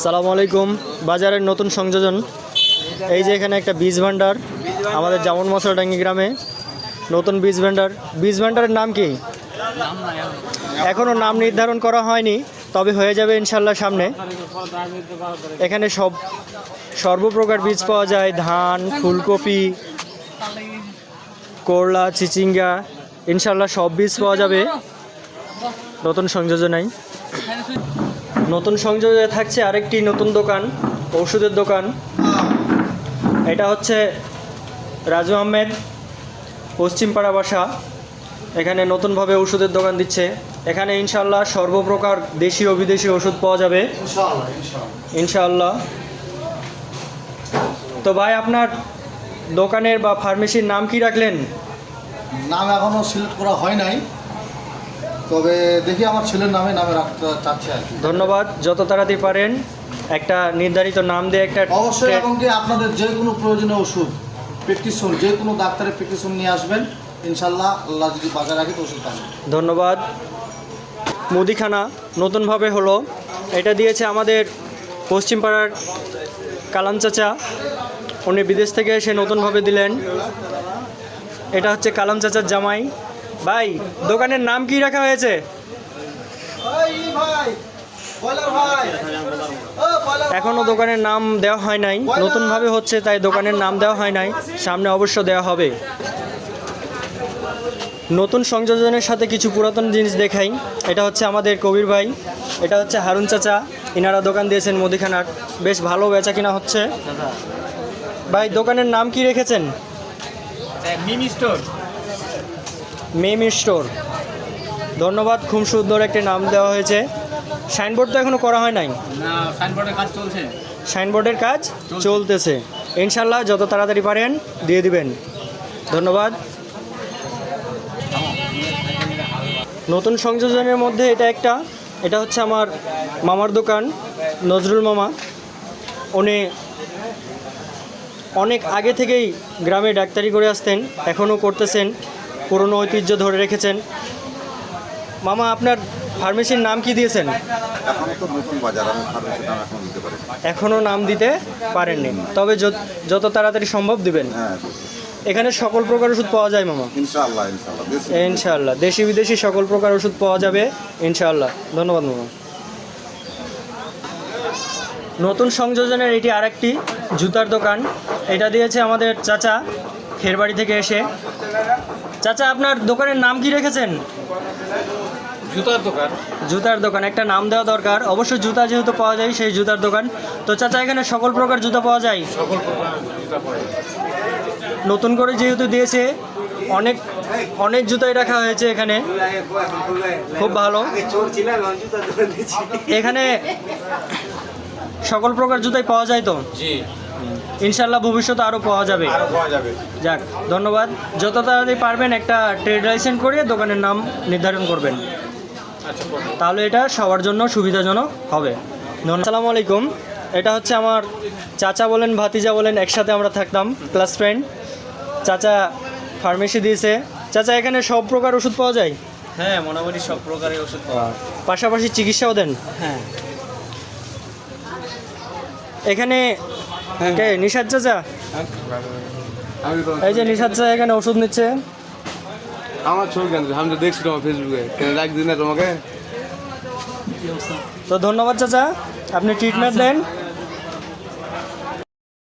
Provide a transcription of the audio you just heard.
সালামু আলাইকুম। বাজারের নতুন সংযোজন। এই যে এখানে একটা বীজ ভাণ্ডার আমাদের জামন মশলাডাঙ্গি গ্রামে। নতুন বীজ ভাণ্ডার বীজ ভাণ্ডারের নাম কি? এখনও নাম নির্ধারণ করা হয়নি, তবে হয়ে যাবে ইনশাল্লাহ সামনে। এখানে সব, সর্বপ্রকার বীজ পাওয়া যায়। ধান, ফুলকপি, করলা, চিচিঙ্গা ইনশাল্লাহ সব বীজ পাওয়া যাবে। নতুন সংযোজনায়। নতুন সংযোগে থাকছে আরেকটি নতুন দোকান ওষুধের দোকান। এটা হচ্ছে রাজু আহমেদ পশ্চিমপাড়া বাসা। এখানে নতুনভাবে ওষুধের দোকান দিচ্ছে। এখানে ইনশাল্লাহ সর্বপ্রকার দেশি ও বিদেশি ওষুধ পাওয়া যাবে। ইনশাআল্লাহ তো ভাই আপনার দোকানের বা ফার্মেসির নাম কি রাখলেন? নাম এখনও সিলেক্ট করা হয় নাই। তবে দেখি আমার ছেলের নামে নামে রাখতে চাচ্ছি আর কি। ধন্যবাদ যত তাড়াতাড়ি পারেন একটা নির্ধারিত নাম দিয়ে একটা অবশ্যই এবং কি আপনাদের যে কোনো প্রয়োজনীয় ওষুধ প্রেসক্রিপশন যে কোনো ডাক্তারের প্রেসক্রিপশন নিয়ে আসবেন ইনশাল্লাহ আল্লাহ যদি বাজার রাখে তো ওষুধ পাবেন। ধন্যবাদ। মুদিখানা নতুনভাবে হলো। এটা দিয়েছে আমাদের পশ্চিমপাড়ার কালাম চাচা। উনি বিদেশ থেকে এসে নতুনভাবে দিলেন। এটা হচ্ছে কালাম চাচার জামাই। ভাই দোকানের নাম কি রাখা হয়েছে? এখনও দোকানের নাম দেওয়া হয় নাই। নতুনভাবে হচ্ছে তাই দোকানের নাম দেওয়া হয় নাই। সামনে অবশ্য দেওয়া হবে। নতুন সংযোজনের সাথে কিছু পুরাতন জিনিস দেখাই। এটা হচ্ছে আমাদের কবির ভাই এটা হচ্ছে হারুন চাচা। ইনারা দোকান দিয়েছেন মুদিখানার। বেশ ভালো বেচা কিনা হচ্ছে। ভাই দোকানের নাম কি রেখেছেন? Mini store. মেম স্টোর। ধন্যবাদ খুব সুন্দর একটি নাম দেওয়া হয়েছে। সাইনবোর্ড তো এখনও করা হয় নাই? সাইনবোর্ডের কাজ চলছে। সাইনবোর্ডের কাজ চলতেছে। ইনশাল্লাহ যত তাড়াতাড়ি পারেন দিয়ে দিবেন। ধন্যবাদ। নতুন সংযোজনের মধ্যে এটা একটা। এটা হচ্ছে আমার মামার দোকান নজরুল মামা। উনি অনেক আগে থেকেই গ্রামে ডাক্তারি করে আসতেন এখনও করতেছেন। পুরনো ঐতিহ্য ধরে রেখেছেন। মামা আপনার ফার্মেসির নাম কি দিয়েছেন? এখনও নাম দিতে পারেননি। তবে যত- তাড়াতাড়ি সম্ভব দিবেন। হ্যাঁ এখানে সকল প্রকার ওষুধ পাওয়া যায় মামা? ইনশাআল্লাহ ইনশাআল্লাহ। দেশি বিদেশি সকল প্রকার ওষুধ পাওয়া যাবে ইনশাআল্লাহ। ধন্যবাদ মামা। নতুন সংযোজনের এটি আরেকটি জুতার দোকান। এটা দিয়েছে আমাদের চাচা খেরবাড়ি থেকে এসে। চাচা আপনার দোকানের নাম কি রেখেছেন? জুতার দোকান। জুতার দোকান একটা নাম দেওয়া দরকার। অবশ্য জুতা যেহেতু পাওয়া যায় সেই জুতার দোকান। তো চাচা এখানে সকল প্রকার জুতা পাওয়া যায়? সকল প্রকার জুতা পড়ে নতুন করে যেহেতু দিয়েছে অনেক অনেক জুতাই রাখা হয়েছে এখানে। খুব ভালো। এখানে সকল প্রকার জুতাই পাওয়া যায় তো? জি। ইনশাল্লাহ ভবিষ্যতে আরও পাওয়া যাবে। আরও পাওয়া যাবে। যাক ধন্যবাদ। যত তাড়াতাড়ি পারবেন একটা ট্রেড লাইসেন্স করে দোকানের নাম নির্ধারণ করবেন। আচ্ছা তাহলে এটা সবার জন্য সুবিধাজনক হবে। আসসালামু আলাইকুম। এটা হচ্ছে আমার চাচা বলেন ভাতিজা বলেন একসাথে আমরা থাকতাম ক্লাস ফ্রেন্ড চাচা ফার্মেসি দিয়েছে। চাচা এখানে সব প্রকার ওষুধ পাওয়া যায়? হ্যাঁ মোটামুটি সব প্রকারের ওষুধ পাওয়া পাশাপাশি চিকিৎসাও দেন? হ্যাঁ। এখানে কে নিশাদ চাচা? এই যে নিশাদ চাচা এখানে ওষুধ নিচ্ছে। আমার ছবি কেন? আমি তো দেখছি তোমার ফেসবুকে কেন রাখ দিন না তোমাকে? তো ধন্যবাদ চাচা আপনি ট্রিটমেন্ট দেন।